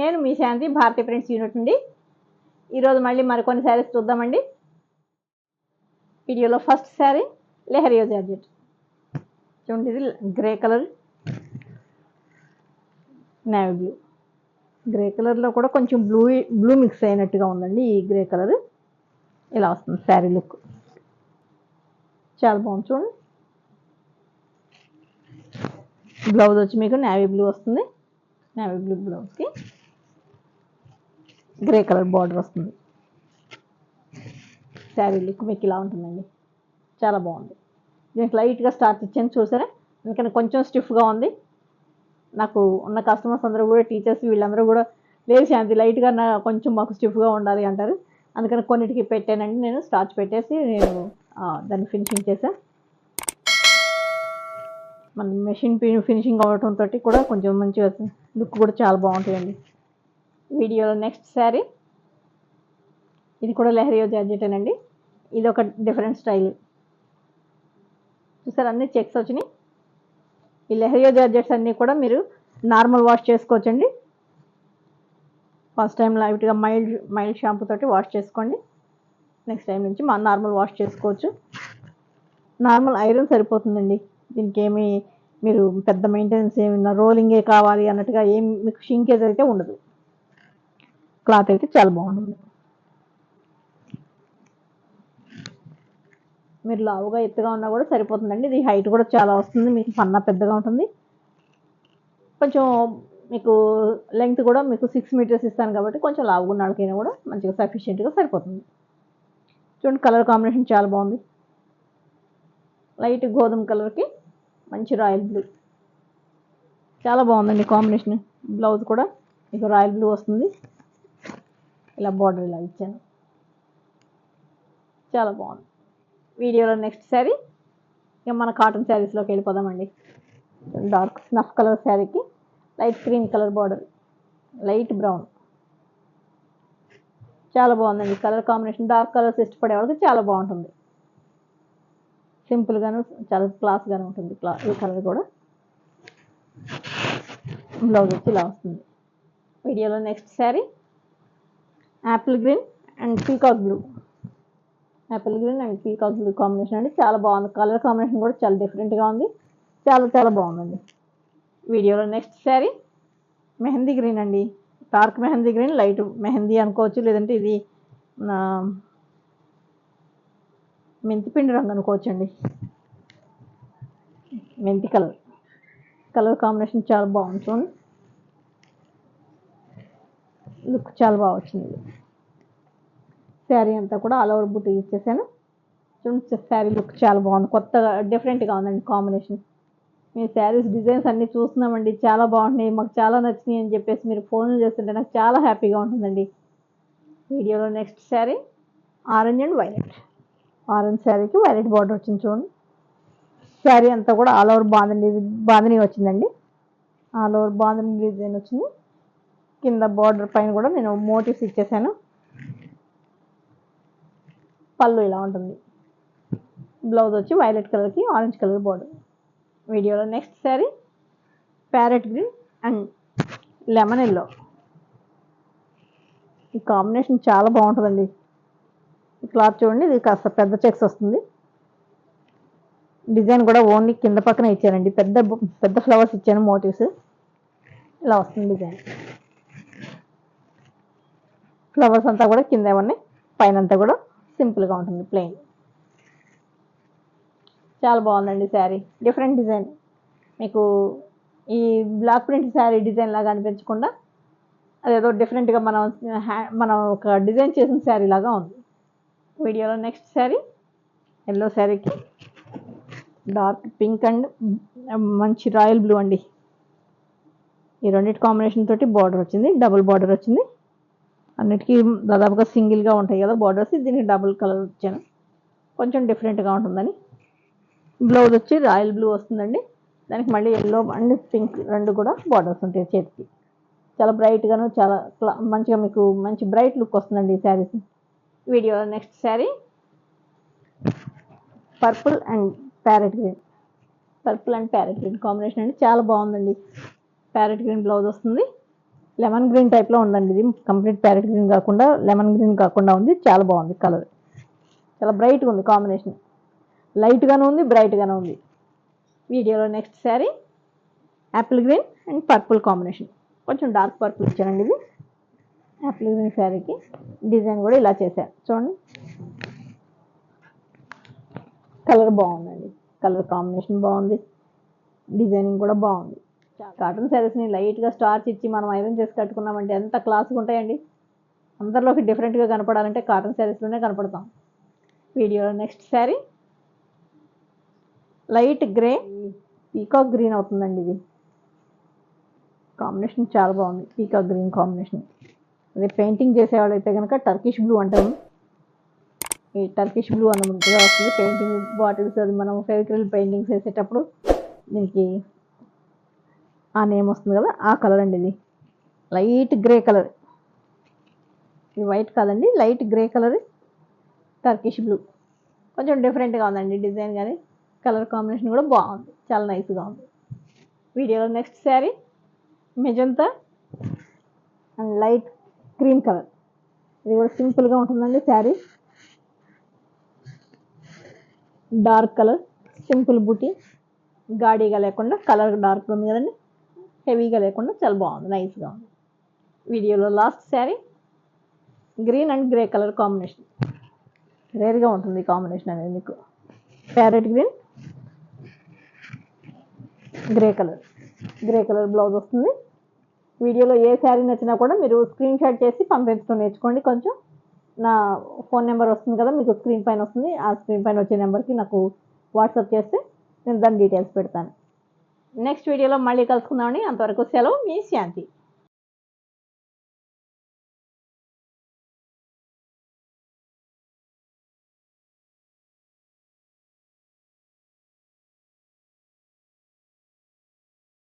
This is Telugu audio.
నేను మీ శాంతి భారతీయ ఫ్రెండ్స్ యూనిట్ నుండి. ఈరోజు మళ్ళీ మరికొన్ని శారీస్ చూద్దామండి. వీడియోలో ఫస్ట్ శారీ లెహరియో జార్జెట్ చూడండి ఇది grey colour. Navy blue grey కలర్లో కూడా కొంచెం బ్లూ బ్లూ మిక్స్ అయినట్టుగా ఉందండి ఈ గ్రే కలర్. ఇలా వస్తుంది శారీ లుక్. చాలా బాగుంది చూడండి. బ్లౌజ్ వచ్చి మీకు నేవీ బ్లూ వస్తుంది. నేవీ బ్లూ బ్లౌజ్కి గ్రే కలర్ బార్డర్ వస్తుంది. శారీ లుక్ మీకు ఇలా ఉంటుందండి. చాలా బాగుంది. దీనికి లైట్గా స్టార్ట్ ఇచ్చాను చూసారా? ఎందుకంటే కొంచెం స్టిఫ్గా ఉంది. నాకు ఉన్న కస్టమర్స్ అందరూ కూడా టీచర్స్ వీళ్ళందరూ కూడా లేదు శాంతి లైట్గా నా కొంచెం మాకు స్టిఫ్గా ఉండాలి అంటారు. అందుకని కొన్నిటికి పెట్టానండి నేను. స్టార్చ్ పెట్టేసి నేను దాన్ని ఫినిషింగ్ చేశాను మన మెషిన్ ఫినిషింగ్ అవడంతో కూడా కొంచెం మంచిగా లుక్ కూడా చాలా బాగుంటుందండి వీడియోలో నెక్స్ట్ శారీ ఇది కూడా లెహరియో జార్జెటేనండి ఇది ఒక డిఫరెంట్ స్టైల్ చూసారు అన్ని చెక్స్ వచ్చినాయి. ఈ లెహరియో జార్జెట్స్ అన్నీ కూడా మీరు నార్మల్ వాష్ చేసుకోవచ్చండి. ఫస్ట్ టైం లైట్గా మైల్డ్ మైల్డ్ షాంపూ తోటి వాష్ చేసుకోండి. నెక్స్ట్ టైం నుంచి మా నార్మల్ వాష్ చేసుకోవచ్చు. నార్మల్ ఐరన్ సరిపోతుందండి. దీనికి ఏమి మీరు పెద్ద మెయింటెనెన్స్ ఏమి రోలింగే కావాలి అన్నట్టుగా ఏం మీకు షింకేజ్ అయితే ఉండదు. క్లాత్ అయితే చాలా బాగుంటుంది. మీరు లావుగా ఎత్తుగా ఉన్నా కూడా సరిపోతుందండి. ఇది హైట్ కూడా చాలా వస్తుంది. మీకు పన్నా పెద్దగా ఉంటుంది. కొంచెం మీకు లెంగ్త్ కూడా మీకు సిక్స్ మీటర్స్ ఇస్తాను కాబట్టి కొంచెం లావుగా ఉన్న వాళ్ళకైనా కూడా మంచిగా సఫిషియెంట్గా సరిపోతుంది. చూడండి కలర్ కాంబినేషన్ చాలా బాగుంది. లైట్ గోధుమ కలర్కి మంచి రాయల్ బ్లూ. చాలా బాగుందండి కాంబినేషన్. బ్లౌజ్ కూడా మీకు రాయల్ బ్లూ వస్తుంది. ఇలా బార్డర్ ఇలా ఇచ్చాను. చాలా బాగుంది. వీడియోలో నెక్స్ట్ శారీ ఇక మన కాటన్ శారీస్లోకి వెళ్ళిపోదామండి. డార్క్ స్నఫ్ కలర్ శారీకి light cream colour border light brown చాలా బాగుందండి. కలర్ కాంబినేషన్ డార్క్ కలర్స్ ఇష్టపడే వాళ్ళకి చాలా బాగుంటుంది. సింపుల్గాను చాలా క్లాస్గాను ఉంటుంది క్లా ఈ కలర్ కూడా. బ్లౌజ్ వచ్చి ఇలా వస్తుంది. వీడియోలో next sari apple green and peacock blue apple green and peacock blue combination అండి. చాలా బాగుంది. కలర్ కాంబినేషన్ కూడా చాలా డిఫరెంట్గా ఉంది. చాలా చాలా బాగుందండి. వీడియోలో నెక్స్ట్ శారీ మెహందీ గ్రీన్ అండి. Dark mehndi green light mehndi అనుకోవచ్చు. లేదంటే ఇది మెంతిపిండి రంగు అనుకోవచ్చు అండి. మెంతి కలర్ కలర్ కాంబినేషన్ చాలా బాగుంటుంది లుక్ చాలా బాగా వచ్చింది శారీ అంతా కూడా ఆల్ ఓవర్ బుట్టి ఇచ్చేసాను. చూడండి శారీ లుక్ చాలా బాగుంది. కొత్తగా డిఫరెంట్గా ఉందండి కాంబినేషన్. మీ శారీస్ డిజైన్స్ అన్నీ చూస్తున్నామండి. చాలా బాగుంటున్నాయి. మాకు చాలా నచ్చినాయి అని చెప్పేసి మీరు ఫోన్లు చేస్తుంటే నాకు చాలా హ్యాపీగా ఉంటుందండి. వీడియోలో next sari orange and violet. Orange శారీకి వైలెట్ బార్డర్ వచ్చింది చూడండి. శారీ అంతా కూడా ఆల్ ఓవర్ బాందని బాందని వచ్చిందండి. ఆల్ ఓవర్ బాందని డిజైన్ వచ్చింది. కింద బార్డర్ పైన కూడా నేను మోటివ్స్ ఇచ్చేసాను. పళ్ళు ఇలా ఉంటుంది. బ్లౌజ్ వచ్చి వైలెట్ కలర్కి ఆరెంజ్ కలర్ బార్డర్ వీడియోలో next sari parrot green and lemon yellow ఈ కాంబినేషన్ చాలా బాగుంటుందండి. ఈ క్లాత్ చూడండి ఇది కాస్త పెద్ద చెక్స్ వస్తుంది. డిజైన్ కూడా ఓన్లీ కింద పక్కన ఇచ్చానండి పెద్ద పెద్ద ఫ్లవర్స్ ఇచ్చాను మోటివ్స్ ఇలా వస్తుంది డిజైన్ ఫ్లవర్స్ అంతా కూడా కింద ఉన్నాయి పైన అంతా కూడా సింపుల్గా ఉంటుంది ప్లెయిన్. చాలా బాగుందండి శారీ. Different design. మీకు ఈ బ్లాక్ ప్రింట్ శారీ డిజైన్ లాగా అనిపించకుండా అదేదో డిఫరెంట్గా మనం హ్యా- మనం ఒక డిజైన్ చేసిన శారీ లాగా ఉంది. వీడియోలో నెక్స్ట్ శారీ ఎల్లో శారీకి డార్క్ పింక్ అండ్ మంచి రాయల్ బ్లూ అండి. ఈ రెండింటి కాంబినేషన్ తోటి బార్డర్ వచ్చింది డబుల్ బార్డర్ వచ్చింది. అన్నిటికీ దాదాపుగా సింగిల్గా ఉంటాయి కదా బార్డర్స్ దీనికి డబుల్ కలర్ వచ్చాను కొంచెం డిఫరెంట్గా ఉంటుందని. బ్లౌజ్ వచ్చి రాయల్ బ్లూ వస్తుందండి. దానికి మళ్ళీ ఎల్లో అండ్ పింక్ రెండు కూడా బార్డర్స్ ఉంటాయి చేతికి. చాలా బ్రైట్గాను చాలా మంచిగా మీకు మంచి బ్రైట్ లుక్ వస్తుందండి ఈ saris video next sari purple and parrot green purple and parrot green combination అండి. చాలా బాగుందండి. ప్యారెట్ గ్రీన్ బ్లౌజ్ వస్తుంది. లెమన్ గ్రీన్ టైప్లో ఉందండి ఇది. కంప్లీట్ ప్యారెట్ గ్రీన్ కాకుండా లెమన్ గ్రీన్ కాకుండా ఉంది. చాలా బాగుంది కలర్. చాలా బ్రైట్గా ఉంది కాంబినేషన్. లైట్గానే ఉంది బ్రైట్గానే ఉంది. వీడియోలో next sari apple green and purple combination కొంచెం డార్క్ పర్పుల్ ఇచ్చానండి ఇది. యాపిల్ గ్రీన్ శారీకి డిజైన్ కూడా ఇలా చేశారు. చూడండి. కలర్ బాగుందండి. కలర్ కాంబినేషన్ బాగుంది. డిజైనింగ్ కూడా బాగుంది. కాటన్ శారీస్ని లైట్గా స్టార్చ్ ఇచ్చి మనం ఐరన్ చేసి కట్టుకున్నామంటే ఎంత క్లాస్గా ఉంటాయండి? అందరిలోకి డిఫరెంట్గా కనపడాలంటే కాటన్ శారీస్లోనే కనపడతాం. వీడియోలో next sari light grey peacock green అవుతుందండి ఇది. కాంబినేషన్ చాలా బాగుంది. పీకాక్ గ్రీన్ కాంబినేషన్ అదే పెయింటింగ్ చేసేవాళ్ళు అయితే కనుక టర్కిష్ బ్లూ అంటాము ఈ టర్కిష్ బ్లూ అన్నమాట వస్తుంది. పెయింటింగ్ బాటిల్స్ అది మనం ఫెవిక్రిల్ పెయింటింగ్స్ వేసేటప్పుడు దీనికి ఆ నేమ్ వస్తుంది కదా ఆ కలర్ అండి ఇది. Light grey colour. ఇది వైట్ కాదండి light grey colour Turkish blue. కొంచెం డిఫరెంట్గా ఉందండి డిజైన్ కానీ కలర్ కాంబినేషన్ కూడా బాగుంది చాలా నైస్గా ఉంది. వీడియోలో next sari magenta and light cream colour. ఇది కూడా సింపుల్గా ఉంటుందండి sari dark colour simple buti. గాడీగా లేకుండా కలర్ డార్క్ ఉంది కదండి. హెవీగా లేకుండా చాలా బాగుంది నైస్గా ఉంది. వీడియోలో last sari green and grey colour combination. రేర్గా ఉంటుంది కాంబినేషన్ అనేది మీకు. Parrot green grey colour. Grey colour blouse వస్తుంది. వీడియోలో ఏ శారీ నచ్చినా కూడా మీరు స్క్రీన్ షాట్ చేసి పంపించడం నేర్చుకోండి కొంచెం. నా ఫోన్ నెంబర్ వస్తుంది కదా మీకు స్క్రీన్ పైన వస్తుంది. ఆ స్క్రీన్ పైన వచ్చే నెంబర్కి నాకు వాట్సాప్ చేస్తే నేను దాని డీటెయిల్స్ పెడతాను. నెక్స్ట్ వీడియోలో మళ్ళీ కలుసుకుందామని అంతవరకు సెలవు మీ శాంతి.